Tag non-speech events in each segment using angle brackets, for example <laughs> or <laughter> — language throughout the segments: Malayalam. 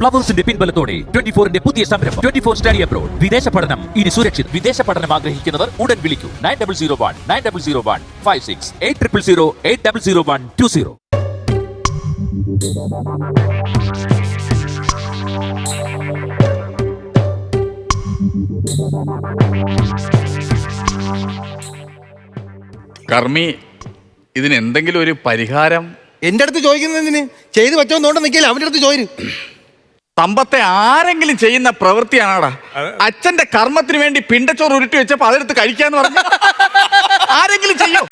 പ്ലവേഴ്സിന്റെ പിൻബലത്തോടെ ട്വന്റി ഫോറിന്റെ പുതിയ സംരംഭം. Twenty four study abroad. വിദേശ പഠനം. ഇനി സുരക്ഷിത്. വിദേശ പഠനം ആഗ്രഹിക്കുന്നവർ ഉടൻ വിളിക്കൂ. Nine double zero one nine double zero one five six eight triple zero eight double zero one two zero. കർമ്മി ഇതിന് എന്തെങ്കിലും ഒരു പരിഹാരം? എന്റെ അടുത്ത് ചോദിക്കുന്നതിന് ചെയ്തു വെച്ചോന്നോണ്ട് നിൽക്കില്ല അവന്റെ അടുത്ത് ചോദിച്ചു സമ്പത്തെ ആരെങ്കിലും ചെയ്യുന്ന പ്രവൃത്തിയാണാടാ. അച്ഛന്റെ കർമ്മത്തിന് വേണ്ടി പിണ്ടച്ചോറ് ഉരുട്ടി വെച്ചപ്പോ അതെടുത്ത് കഴിക്കാന്ന് പറഞ്ഞു. ആരെങ്കിലും ചെയ്യോ?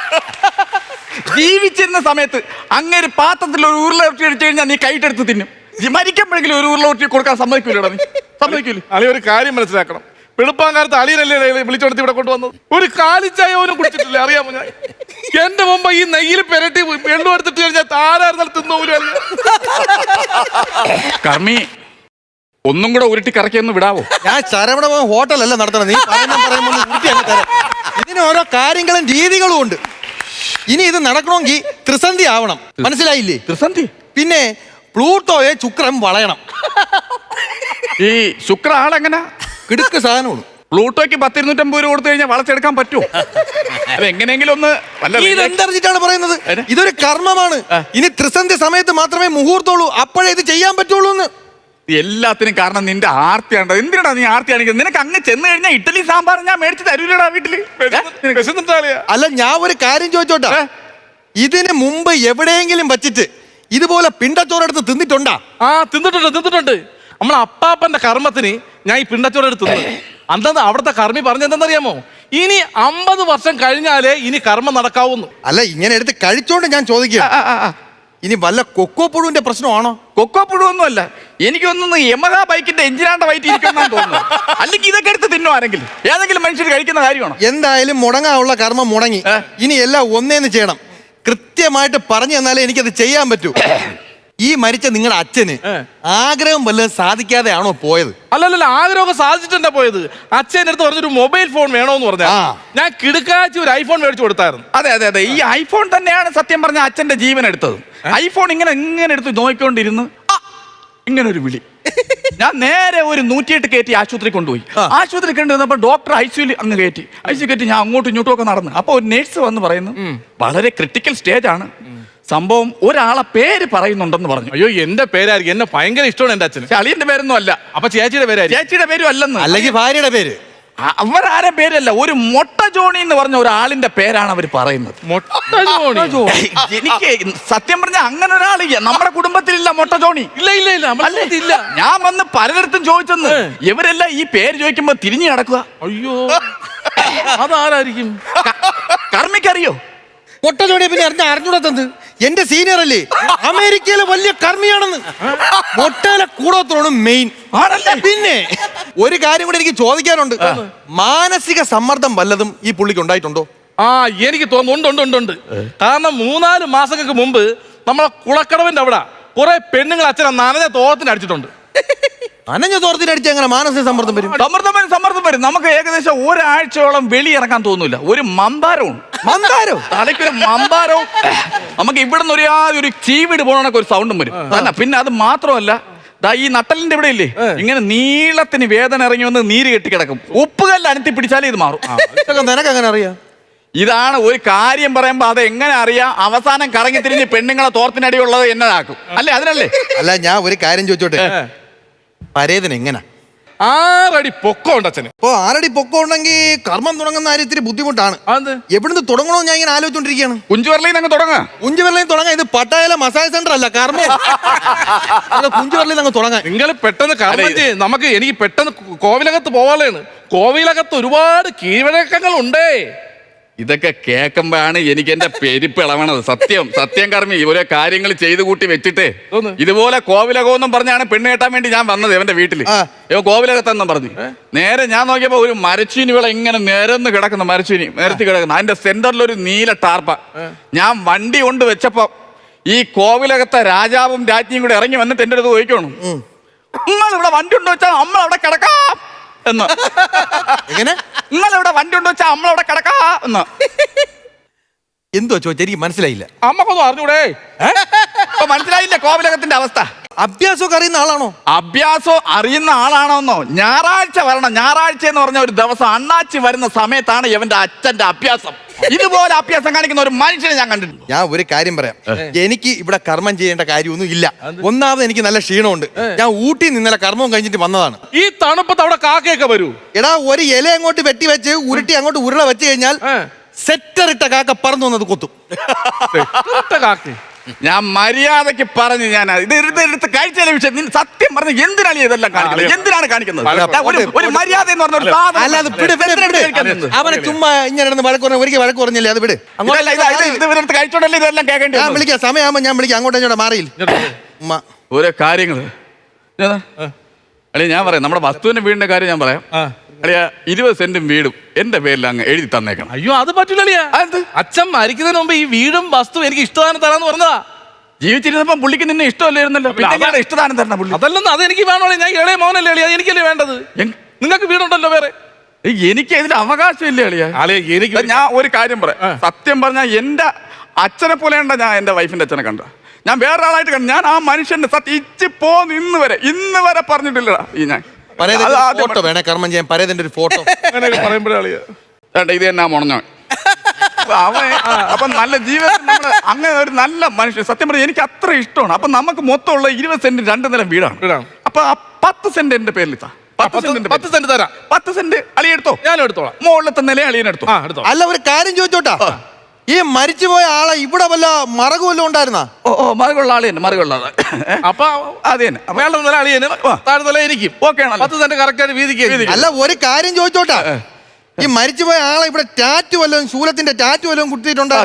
ജീവിച്ചിരുന്ന സമയത്ത് അങ്ങേര് പാത്രത്തിൽ ഒരു ഉരുള ഉരുട്ടി അടിച്ചു കഴിഞ്ഞാൽ നീ കൈട്ടെടുത്ത് തിന്നും. മരിക്കുമ്പോഴെങ്കിലും ഒരു ഉരുള ഉരുട്ടി കൊടുക്കാൻ സമ്മതിക്കൂലടാ നീ. സമ്മതിക്കൂല. അളി ഒരു കാര്യം മനസ്സിലാക്കണം. വെളുപ്പാങ്കാലത്ത് അളിയനല്ലേ വിളിച്ചോടത്ത് ഇവിടെ കൊണ്ടുവന്നത്? ഒരു കാലിച്ചായ പോലും കുടിച്ചിട്ടില്ല അറിയാമോ ഞാൻ? എന്റെ മുമ്പ് ഈ നെയ്യിൽ പെരട്ടി എണ്ണു എടുത്തിട്ട് കഴിഞ്ഞാൽ താരായിരുന്നാൽ തിന്നൂല കർമ്മി ഒന്നും കൂടെ ഉരുട്ടി കറക്കിയൊന്ന് വിടാവോ? ഞാൻ ശരവണ ഹോട്ടലല്ല നടത്തണം നീ പറയുന്ന പറയുമ്പോൾ അങ്ങ് തരാം. ഇതിന് ഓരോ കാര്യങ്ങളും രീതികളും ഉണ്ട്. ഇനി ഇത് നടക്കണമെങ്കിൽ ത്രിസന്ധി ആവണം. മനസ്സിലായില്ലേ? ത്രിസന്ധി? പിന്നെ പ്ലൂട്ടോയെ ശുക്രൻ വളയണം. ഈ ശുക്ര ആളെങ്ങനെ? കിടുക്ക് സാധനമാണ്. പ്ലൂട്ടോയ്ക്ക് പത്തിരുന്നൂറ്റമ്പത് രൂപ കൊടുത്തു കഴിഞ്ഞാൽ വളച്ചെടുക്കാൻ പറ്റുമോ? അത് എങ്ങനെയെങ്കിലും ഒന്ന് വല്ല നീ വലിയ- ഇതെന്തറിഞ്ഞിട്ടാണ് പറയുന്നത്? ഇതൊരു കർമ്മമാണ്. ഇനി ത്രിസന്ധി സമയത്ത് മാത്രമേ മുഹൂർത്തമുള്ളൂ. അപ്പോഴേ ഇത് ചെയ്യാൻ പറ്റുള്ളൂ എന്ന് എല്ലാത്തിനും കാരണം നിന്റെ ആർത്തിയാണ് എന്തിനാ നീ ആർത്തി ആണെങ്കിൽ നിനക്ക് അങ്ങ് ചെന്ന് കഴിഞ്ഞാൽ ഇഡ്ഡലി സാമ്പാർ ഞാൻ മേടിച്ച് തരൂലടാ വീട്ടിൽ. അല്ല ഞാൻ ഒരു കാര്യം ചോദിച്ചോട്ടെ? ഇതിന് മുമ്പ് എവിടെയെങ്കിലും വച്ചിട്ട് ഇതുപോലെ പിണ്ടച്ചോറെടുത്ത് തിന്നിട്ടുണ്ടാ? ആ തിന്നിട്ടുണ്ട് തിന്നിട്ടുണ്ട്. നമ്മളെ അപ്പാപ്പന്റെ കർമ്മത്തിന് ഞാൻ ഈ പിണ്ടച്ചോറ് എടുത്ത് തിന്നു അന്തന്ന് അവിടുത്തെ കർമ്മി പറഞ്ഞെന്തെന്നറിയാമോ ഇനി അമ്പത് വർഷം കഴിഞ്ഞാലേ ഇനി കർമ്മം നടക്കാവുന്നു. അല്ല ഇങ്ങനെ എടുത്ത് കഴിച്ചോണ്ട് ഞാൻ ചോദിക്കുക. ഇനി വല്ല കൊക്കോ പുഴുവിന്റെ പ്രശ്നമാണോ? കൊക്കോ പുഴുവൊന്നുമല്ല. എനിക്കൊന്നും യമഹ ബൈക്കിന്റെ എഞ്ചിനാണ്ട വൈറ്റ് ഇരിക്കുമെന്നാണ് തോന്നുന്നു അല്ലെങ്കിൽ ഇതൊക്കെ എടുത്ത് തിന്നോ ആരെങ്കിലും? ഏതെങ്കിലും മനുഷ്യർ കഴിക്കുന്ന കാര്യമാണോ? എന്തായാലും മുടങ്ങാനുള്ള കർമ്മം മുടങ്ങി. ഇനി എല്ലാം ഒന്നേന്ന് ചെയ്യണം. കൃത്യമായിട്ട് പറഞ്ഞു തന്നാലേ എനിക്കത് ചെയ്യാൻ പറ്റൂ. ഈ മരിച്ച നിങ്ങളുടെ അച്ഛന്. ആഗ്രഹം വല്ലതും സാധിക്കാതെയാണോ പോയത്? അല്ലല്ല ആഗ്രഹമൊക്കെ സാധിച്ചിട്ടെന്താ പോയത്? അച്ഛന്റെ അടുത്ത് പറഞ്ഞൊരു മൊബൈൽ ഫോൺ വേണോന്ന് പറഞ്ഞാൽ ഞാൻ കിടുക്കാച്ചി ഒരു ഐഫോൺ മേടിച്ചു കൊടുത്തായിരുന്നു. അതെ അതെ അതെ. ഈ ഐഫോൺ തന്നെയാണ് സത്യം പറഞ്ഞ അച്ഛന്റെ ജീവൻ എടുത്തത്. ഐഫോൺ ഇങ്ങനെ ഇങ്ങനെ എടുത്ത് നോക്കിക്കൊണ്ടിരുന്ന് ഇങ്ങനെ ഒരു വിളി. ഞാൻ നേരെ ഒരു നൂറ്റിയെട്ട് കയറ്റി ആശുപത്രി കൊണ്ടുപോയി. ആശുപത്രി കൊണ്ടുവന്നപ്പോ ഡോക്ടർ ഐ സിയിൽ അങ്ങ് കയറ്റി. ഐ സി കയറ്റി ഞാൻ അങ്ങോട്ടും ഇങ്ങോട്ടും ഒക്കെ നടന്നു. അപ്പൊ ഒരു നേഴ്സ് വന്ന് പറയുന്നു വളരെ ക്രിട്ടിക്കൽ സ്റ്റേജ് ആണ്. സംഭവം ഒരാളെ പേര് പറയുന്നുണ്ടെന്ന് പറഞ്ഞു. അയ്യോ എന്റെ പേരായിരിക്കും. എന്നെ ഭയങ്കര ഇഷ്ടമാണ് എന്റെ അച്ഛന്. പക്ഷെ അളിയന്റെ പേരൊന്നും അല്ല. അപ്പൊ ചേച്ചിയുടെ പേരായിരിക്കും. ചേച്ചിയുടെ പേരും അല്ലെന്ന്. അല്ലെങ്കിൽ ഭാര്യയുടെ പേര്. അവർ അവരാരെ പേരല്ല. ഒരു മൊട്ട ജോണി എന്ന് പറഞ്ഞ ഒരാളിന്റെ പേരാണ് അവർ പറയുന്നത്. മൊട്ട ജോണി. എനിക്ക് സത്യം പറഞ്ഞ അങ്ങനെ ഒരാളില്ല നമ്മുടെ കുടുംബത്തിലില്ല മൊട്ട ജോണി. ഇല്ല ഇല്ല ഇല്ല? ഇല്ല ഞാൻ വന്ന് പലരിടത്തും ചോദിച്ചെന്ന്. ഇവരെല്ലാം ഈ പേര് ചോദിക്കുമ്പോ തിരിഞ്ഞു നടക്കുക. അയ്യോ. അതാരായിരിക്കും? കർമ്മിക്കറിയോ? പൊട്ട ജോണിയെ പിന്നെ അറിഞ്ഞ അറിഞ്ഞൂടത്തത് എന്റെ സീനിയർ അല്ലേ? അമേരിക്കയിലെ വലിയ കർമ്മിയാണെന്ന്. മൊട്ടയിലെ കൂടോത്രോണ് മെയിൻ പിന്നെ ഒരു കാര്യം കൂടി എനിക്ക് ചോദിക്കാനുണ്ട്. മാനസിക സമ്മർദ്ദം വല്ലതും ഈ പുള്ളിക്ക് ഉണ്ടായിട്ടുണ്ടോ? ആ എനിക്ക് തോന്നുന്നുണ്ട് ഉണ്ട് ഉണ്ട് കാരണം മൂന്നാൽ മാസങ്ങൾക്ക് മുമ്പ് നമ്മളെ കുളക്കടവിന്റെ അവിടെ. കുറെ പെണ്ണുങ്ങൾ അച്ഛനെ നനഞ്ഞ തോളത്തിന് അടിച്ചിട്ടുണ്ട് അനഞ്ഞ തോർത്തിനടിച്ച് അങ്ങനെ മാനസിക സമ്മർദ്ദം വരും. സമ്മർദ്ദം വരും സമ്മർദ്ദം വരും. നമുക്ക് ഏകദേശം ഒരാഴ്ചയോളം വെളി ഇറങ്ങാൻ തോന്നുന്നില്ല ഒരു മമ്പാരവും മന്ദാരോ തലയ്ക്കൊരു ഇവിടെ നമുക്ക് ഇവിടുന്ന് ഒരു ആ ഒരു ചീവിട് പോണൊക്കെ ഒരു സൗണ്ടും വരും. തന്നെ പിന്നെ അത് മാത്രമല്ല ദാ ഈ നട്ടലിന്റെ ഇവിടെ ഇല്ലേ? ഇങ്ങനെ നീളത്തിന് വേദന ഇറങ്ങി വന്ന് നീര് കെട്ടി കിടക്കും. ഉപ്പുകല്ല് അനത്തി പിടിച്ചാലേ ഇത് മാറും. നിനക്ക് അങ്ങനെ അറിയാം? ഇതാണ് ഒരു കാര്യം പറയുമ്പോ അത് എങ്ങനെ അറിയാം? അവസാനം കറങ്ങി തിരിഞ്ഞ് പെണ്ണുങ്ങളെ തോർത്തിനടിയുള്ളത് എന്നതാക്കും. അല്ലേ അതിനല്ലേ? അല്ല ഞാൻ ഒരു കാര്യം ചോദിച്ചോട്ടെ? പരേതന് എങ്ങനെ? ആറടി പൊക്കം ഉണ്ട് അച്ഛന്. ഓ ആറടി പൊക്കം ഉണ്ടെങ്കിൽ കർമ്മം തുടങ്ങുന്ന കാര്യം ഇത്തിരി ബുദ്ധിമുട്ടാണ്. അത് എവിടുന്ന് തുടങ്ങണോ ഞാൻ ഇങ്ങനെ ആലോചിച്ചോണ്ടിരിക്കുകയാണ് കുഞ്ചുവരലിൽ അങ്ങ് തുടങ്ങാം. കുഞ്ചുവെള്ളിൽ തുടങ്ങാം. ഇത് പട്ടായല മസാജ് സെന്റർ അല്ല കർമ്മം. കുഞ്ചുവെള്ളിൽ അങ്ങ് തുടങ്ങാം. നിങ്ങൾ പെട്ടെന്ന് കർമ്മം നമുക്ക് എനിക്ക് പെട്ടെന്ന് കോവിലകത്ത് പോവാനാണ് കോവിലകത്ത് ഒരുപാട് കീഴ്വഴക്കങ്ങൾ ഉണ്ടേ ഇതൊക്കെ കേൾക്കുമ്പോഴാണ് എനിക്ക് എന്റെ പെരുപ്പ് ഇളവണത്. സത്യം സത്യം കർമ്മി ഓരോ കാര്യങ്ങൾ ചെയ്തു കൂട്ടി വെച്ചിട്ട്. ഇതുപോലെ കോവിലകമെന്നും പറഞ്ഞാണ് പെണ്ണ് കേട്ടാൻ വേണ്ടി ഞാൻ വന്നത് എന്റെ വീട്ടിൽ ആ. ഇവ കോവിലകത്തെന്നും പറഞ്ഞു. നേരെ ഞാൻ നോക്കിയപ്പോ ഒരു മരച്ചീനി വിള ഇങ്ങനെ നിരന്ന് കിടക്കുന്നു മരച്ചീനി നിരത്തി കിടക്കുന്നു. അതിന്റെ സെന്ററിൽ ഒരു നീല ടാർപ്പ. ഞാൻ വണ്ടി കൊണ്ട് വെച്ചപ്പോ ഈ കോവിലകത്തെ രാജാവും രാജ്ഞിയും കൂടെ ഇറങ്ങി വന്നിട്ട് എന്റെ അടുത്ത് ചോദിക്കണം നിങ്ങൾ ഇവിടെ വണ്ടി ഉണ്ടോ? വെച്ചാൽ നമ്മൾ അവിടെ കിടക്കാം. എന്ന്. എങ്ങനെ? ഇന്നലെ ഇവിടെ വണ്ടി ഉണ്ടോ വെച്ചാ നമ്മൾ അവിടെ കിടക്കാം എന്ന്. എന്തോ ചോദിച്ചാൽ എനിക്ക് മനസ്സിലായില്ല. അമ്മക്കൊന്നും അറിഞ്ഞൂടെ? ഇപ്പൊ മനസ്സിലായില്ലേ കോവിലകത്തിന്റെ അവസ്ഥ? അഭ്യാസമൊക്കെ അറിയുന്ന ആളാണോ? അഭ്യാസം അറിയുന്ന ആളാണോന്നോ? ഞായറാഴ്ച വരണം. ഞായറാഴ്ച എന്ന് പറഞ്ഞ ഒരു ദിവസം അണ്ണാച്ചി വരുന്ന സമയത്താണ് ഇവന്റെ അച്ഛന്റെ അഭ്യാസം. ഇതുപോലെ അഭ്യാസം കാണിക്കുന്ന ഒരു മനുഷ്യനെ ഞാൻ കണ്ടിട്ടുണ്ട്. ഞാൻ ഒരു കാര്യം പറയാം. എനിക്ക് ഇവിടെ കർമ്മം ചെയ്യേണ്ട കാര്യമൊന്നും ഇല്ല. ഒന്നാമത് എനിക്ക് നല്ല ക്ഷീണമുണ്ട്. ഞാൻ ഊട്ടി നിന്നലെ കർമ്മം കഴിഞ്ഞിട്ട് വന്നതാണ്. ഈ തണുപ്പത്ത് അവിടെ കാക്കയൊക്കെ വരൂ. എടാ ഒരു ഇല അങ്ങോട്ട് വെട്ടി വെച്ച് ഉരുട്ടി അങ്ങോട്ട് ഉരുള വെച്ച് കഴിഞ്ഞാൽ സെറ്ററിട്ട സെറ്റർ ഇട്ട കാക്ക പറന്നു വന്നത് കൊത്തും. കാക്ക ഞാൻ മര്യാദയ്ക്ക് പറഞ്ഞു ഞാൻ ഇത് എടുത്ത് എടുത്ത് കഴിച്ച വിഷയം നീ സത്യം പറഞ്ഞ എന്തിനാണ് ഇതെല്ലാം കാണിക്കുന്നത്? എന്തിനാണ് കാണിക്കുന്നത്? ഒരു ഒരു മര്യാദ എന്ന് പറഞ്ഞ ഒരു സാധനം അല്ല അത് വിട് വിട് എന്തിനാണ് വിട്. കഴിക്കാൻ നിന്നത്? അവനെ ചുമ്മാ ഇങ്ങനെ നടന്ന് വഴക്ക് പറഞ്ഞ ഒരിക്കൽ വഴക്ക് പറഞ്ഞില്ലേ. അത് വിട്. ഇതല്ല, ഇത് ഇത് ഇത് ഇവരെടുത്ത് കഴിച്ചോണ്ടല്ലേ ഇതെല്ലാം കേൾക്കേണ്ടി ഞാൻ വന്നത്? വിളിക്കാം സമയമാകുമ്പോ ഞാൻ വിളിക്കാം. അങ്ങോട്ടും ഇങ്ങോട്ട് മാറിയില്ല. ഉമ്മ. ഓരോ കാര്യങ്ങൾ. അല്ലെ ഞാൻ പറയാം. നമ്മുടെ വസ്തുവിന്റെ വീടിന്റെ കാര്യം ഞാൻ പറയാം. ആ. അളിയ ഇരുപത് സെന്റും വീടും എന്റെ പേരിൽ അങ്ങ് എഴുതി തന്നേക്കണം. അയ്യോ അത് പറ്റൂലളിയാ അതെന്ത്? അച്ഛൻ മരിക്കുന്നതിന് മുമ്പ് ഈ വീടും വസ്തു എനിക്ക് ഇഷ്ടദാനം തരാന്ന് പറഞ്ഞതാ. ജീവിച്ചിരുന്നപ്പോ പുള്ളിക്ക് നിന്നെ ഇഷ്ടമല്ലായിരുന്നല്ലോ. പിന്നെ ഇഷ്ടദാനം തരണം പുള്ളി? അതല്ലെന്ന് അത് എനിക്ക് വേണോ ഞാൻ ഇളയ മോനല്ലേ അളിയാ. എനിക്കല്ലേ വേണ്ടത്? നിങ്ങൾക്ക് വീടുണ്ടല്ലോ വേറെ. എനിക്ക് ഇതിന് അവകാശമില്ല അളിയ. അളിയ എനിക്ക് ഞാൻ ഒരു കാര്യം പറയാം. സത്യം പറഞ്ഞാൽ എന്റെ അച്ഛനെ പോലെയുണ്ട ഞാൻ എന്റെ വൈഫിന്റെ അച്ഛനെ കണ്ട. ഞാൻ വേറൊരാളായിട്ട് കണ്ടു. ഞാൻ ആ മനുഷ്യന്റെ സത്യം ഇച്ചി പോന്ന് ഇന്ന് വരെ ഇന്ന് വരെ പറഞ്ഞിട്ടില്ലടാ. ഈ ഞാൻ ഫോട്ടോ വേണേ കർമ്മം ചെയ്യാൻ പരേതന്റെ ഒരു ഫോട്ടോ. അങ്ങനെയൊക്കെ വേണ്ട ഇത് തന്നെ മുണഞ്ഞോ? അവൻ അപ്പൊ നല്ല ജീവിതത്തിൽ നമ്മൾ അങ്ങനെ ഒരു നല്ല മനുഷ്യൻ സത്യം പറഞ്ഞാൽ എനിക്ക് അത്ര ഇഷ്ടമാണ്. അപ്പൊ നമുക്ക് മൊത്തമുള്ള ഇരുപത് സെന്റ് രണ്ട് നിലം വീടാണ്. അപ്പൊ ആ പത്ത് സെന്റ് എന്റെ പേരിൽ. പത്ത് സെന്റ് തരാം. പത്ത് സെന്റ് അളിയെടുത്തോ? ഞാൻ എടുത്തോളാം. മുകളിലത്തെ നില അളിയനെടുത്തോ? അല്ല ഒരു കാര്യം ചോദിച്ചോട്ടാ. ഈ മരിച്ചുപോയ ആളെ ഇവിടെ വല്ല മറകു വല്ലതും ഉണ്ടായിരുന്നാ? ഓ ഓ മറുകൊള്ള തന്നെ മറുകൊള്ള ആൾ. അപ്പൊ അത് തന്നെ അപ്പൊ മേളം നില അളിയനും താഴെ നില എനിക്കും ഓക്കെ ആണല്ലോ. പത്ത് സെന്റ് കറക്റ്റ് ആയിട്ട് വീതിക്ക് അല്ല ഒരു കാര്യം ചോദിച്ചോട്ടാ. ഈ മരിച്ചുപോയ ആളെ ഇവിടെ ടാറ്റു വല്ലതും ശൂലത്തിന്റെ ടാറ്റു വല്ലതും ആ, കുത്തിയിട്ടുണ്ടോ ആ,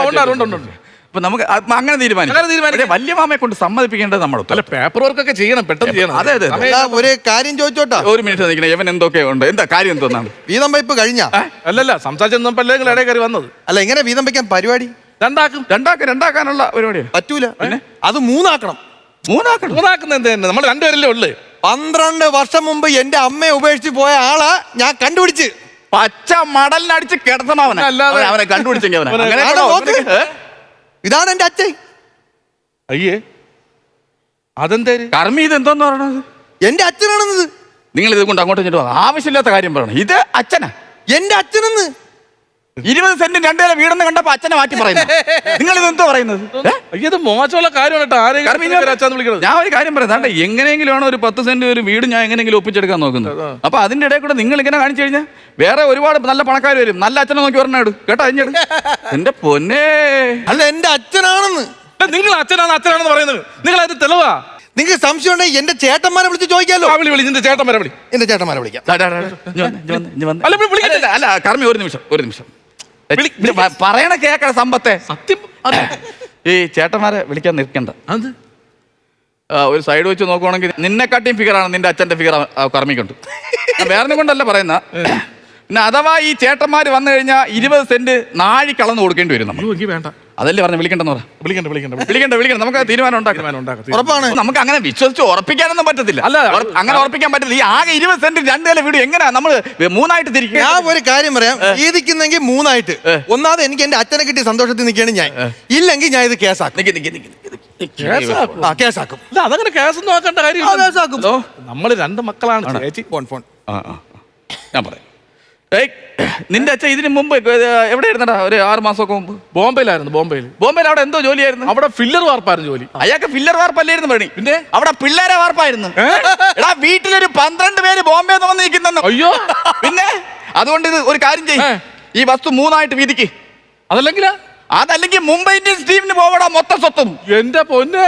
ഉണ്ട്, ഉണ്ട്. ഉണ്ട്, ഉണ്ട്. അപ്പൊ നമുക്ക് അത് അങ്ങനെ തീരുമാനിക്കാം. അങ്ങനെ തീരുമാനിക്കാം. വലിയ മാമയെ കൊണ്ട് സമ്മതിപ്പിക്കേണ്ടത് നമ്മുടെ അല്ല പേപ്പർ വർക്ക് ഒക്കെ ചെയ്യണം പെട്ടെന്ന് ചെയ്യണം. അതെ, അതെ, അതെ. സമയം- അല്ല ഒരു കാര്യം ചോദിച്ചോട്ടാ. ഒരു മിനിറ്റ് നിൽക്കണേ ഇവൻ എന്തൊക്കെ ഉണ്ട്? എന്താ കാര്യം എന്തോന്നാണ്? <laughs> വീതം വയ്പ് കഴിഞ്ഞ? അല്ലല്ല സംസാരിച്ചപ്പല്ലേ നിങ്ങൾ ഇടയിൽ കയറി വന്നത്? അല്ല ഇങ്ങനെ വീതം വയ്ക്കാൻ പരിപാടി? രണ്ടാക്കും. രണ്ടാക്ക രണ്ടാക്കാനുള്ള പരിപാടിയാണ് പറ്റൂല. അത് മൂന്നാക്കണം. മൂന്നാക്കണം? മൂന്നാക്കുന്ന എന്ത് തന്നെ? നമ്മൾ രണ്ടുപേരല്ലേ ഉള്ളു. പന്ത്രണ്ട് വർഷം മുമ്പ് എന്റെ അമ്മയെ ഉപേക്ഷിച്ച് പോയ ആളാ ഞാൻ കണ്ടുപിടിച്ച്. പച്ച മടലിനടിച്ച് കിടത്തണം അവനെ അല്ലാതെ- അവനെ- അവനെ കണ്ടുപിടിച്ചെങ്കിൽ അവനെ. അവനെ- അങ്ങനെ ആണോ? നോക്ക്. ഏ? ഇതാണ് എന്റെ അച്ഛൻ. അയ്യേ അതെന്തേര്? കർമ്മി ഇത് എന്തോന്ന് പറയണത്? എന്റെ അച്ഛനാണെന്നത്. നിങ്ങൾ ഇത് കൊണ്ട് അങ്ങോട്ട് വാ. ആവശ്യമില്ലാത്ത കാര്യം പറയണം. ഇത് അച്ഛനാ. എന്റെ അച്ഛനെന്ന്. ഇരുപത് സെന്റ് നില വീടെന്ന് കണ്ടപ്പോ അച്ഛനെ മാറ്റി പറയുന്നു. <laughs> നിങ്ങൾ ഇത് എന്തോ പറയുന്നത് അയ്യോ ഇത് മോശമുള്ള കാര്യമാണ് കേട്ടോ. ആരെങ്കിലും ഞാൻ- ഒരു കാര്യം പറയാം. എങ്ങനെയെങ്കിലും ആണ് ഒരു പത്ത് സെന്റ് ഒരു വീട് ഞാൻ എങ്ങനെയെങ്കിലും ഒപ്പിച്ചെടുക്കാൻ നോക്കുന്നത്. അപ്പൊ അതിന്റെ ഇടയിൽ കൂടെ നിങ്ങൾ ഇങ്ങനെ കാണിച്ചു കഴിഞ്ഞാൽ വേറെ ഒരുപാട് നല്ല പണക്കാർ വരും. നല്ല അച്ഛനെ നോക്കി പറഞ്ഞാട് കേട്ടോ അഞ്ഞു എന്റെ പൊന്നേ. അല്ല എന്റെ അച്ഛനാണെന്ന്. നിങ്ങൾ അച്ഛനാണ് അച്ഛനാണെന്ന് പറയുന്നത്. നിങ്ങൾ അത് തെളിവാ. നിങ്ങൾക്ക് സംശയം ഉണ്ടെങ്കിൽ എന്റെ ചേട്ടന്മാരെ വിളിച്ച് ചോദിക്കാലോ. വിളി വിളി നിന്റെ ചേട്ടന്മാരെ വിളി. എന്റെ ചേട്ടന്മാരെ വിളിക്കാം. അല്ല, കർമ്മി ഒരു നിമിഷം ഒരു നിമിഷം. പറയണ കേക്കട സമ്പത്തെ. സത്യം. ഈ ചേട്ടന്മാരെ വിളിക്കാൻ നിൽക്കണ്ട. അത്? ഒരു സൈഡ് വെച്ച് നോക്കുവാണെങ്കിൽ നിന്നെക്കാട്ടിയും ഫിഗറാണ് നിന്റെ അച്ഛന്റെ ഫിഗർ കർമ്മിക്കുണ്ട്. വേറെ കൊണ്ടല്ല പറയുന്ന. പിന്നെ അഥവാ ഈ ചേട്ടന്മാര് വന്നു കഴിഞ്ഞാൽ ഇരുപത് സെന്റ് നാഴി കളന്ന് കൊടുക്കേണ്ടി വരും നമ്മൾ അയ്യോ വേണ്ട. അതല്ലേ പറഞ്ഞു വിളിക്കണ്ടെന്ന് പറ. വിളിക്കണ്ട വിളിക്കണ്ട വിളിക്കണ്ട. വിളിക്കണ്ട നമുക്ക് ആ തീരുമാനം ഉണ്ടാക്കാം. തീരുമാനം ഉറപ്പാണ്. നമുക്ക് അങ്ങനെ വിശ്വസിച്ച് ഉറപ്പിക്കാനൊന്നും പറ്റത്തില്ല. അല്ല, അങ്ങനെ ഉറപ്പിക്കാൻ പറ്റില്ല ഈ ആകെ ഇരുപത് സെന്റ് രണ്ട് നില വീട് എങ്ങനെയാ നമ്മൾ മൂന്നായിട്ട് തിരിക്കുക ഞാൻ ഒരു കാര്യം പറയാം. വീതിക്കുന്നെങ്കിൽ മൂന്നായിട്ട്. ഒന്നാമത് എനിക്ക് എന്റെ അച്ഛനെ കിട്ടിയ സന്തോഷത്തിൽ നിൽക്കുകയാണ് ഞാൻ. ഇല്ലെങ്കിൽ ഞാൻ ഇത് കേസാക്കും. നിക്ക്, നിക്ക്, നിക്ക്, നിക്ക്, നിക്ക്. കേസാക്കും. ആ കേസാക്കും. ഇല്ല അതങ്ങനെ കേസൊന്നും ആക്കേണ്ട കാര്യം ഹലോ? നമ്മൾ രണ്ട് മക്കളാണ് ചേച്ചി. Phone phone. ആ, ആ, ആ. ഞാൻ പറയാം. ഏയ് നിന്റെ അച്ഛൻ ഇതിന് മുമ്പ് എവിടെ ആയിരുന്നടാ ഒരു ആറ് മാസമൊക്കെ മുമ്പ്. ബോംബെയിലായിരുന്നു ബോംബെയിൽ. ബോംബെയിൽ അവിടെ എന്തോ ജോലിയായിരുന്നു? അവിടെ ഫില്ലർ വാർപ്പായിരുന്നു ജോലി. അയാൾക്ക് ഫില്ലർ വാർപ്പല്ലായിരുന്നു പണി. പിന്നെ? അവിടെ പിള്ളേരെ വാർപ്പായിരുന്നു. എടാ വീട്ടിലൊരു പന്ത്രണ്ട് പേര് ബോംബെ എന്ന് വന്നിരിക്കുന്ന അയ്യോ. പിന്നെ? അതുകൊണ്ട് ഇത് ഒരു കാര്യം ചെയ്യും. ഈ വസ്തു മൂന്നായിട്ട് വീതിക്ക്. അതല്ലെങ്കിലാ? അതല്ലെങ്കിൽ മുംബൈ ഇന്ത്യൻസ് ടീമിന് പോവടാ മൊത്തം സ്വത്തും. എന്റെ പൊന്നെ.